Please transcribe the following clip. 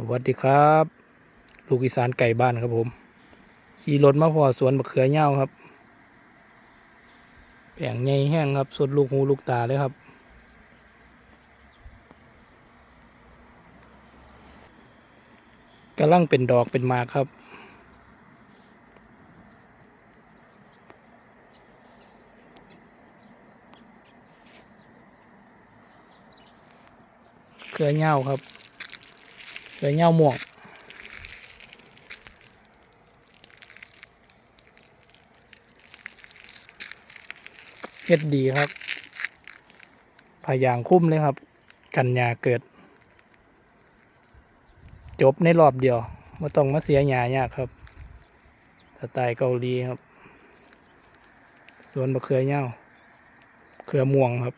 สวัสดีครับ ลูกอีสานไก่บ้านครับผม ขี่รถมาพอสวนมะเขือเง่าครับแปลงใหญ่แห้งครับสุดลูกหูลูกตาเลยครับ กำลังเป็นดอกเป็นมาครับเขือเง่าครับ เขือเง่าวม่วงเฮ็ดดีครับพายางคุ้มเลยครับ กันยาเกิด จบในรอบเดียวไม่ต้องมาเสียหยายากครับสไตล์เกาหลีครับ สวนบะเขือเง่าเขือม่วงครับ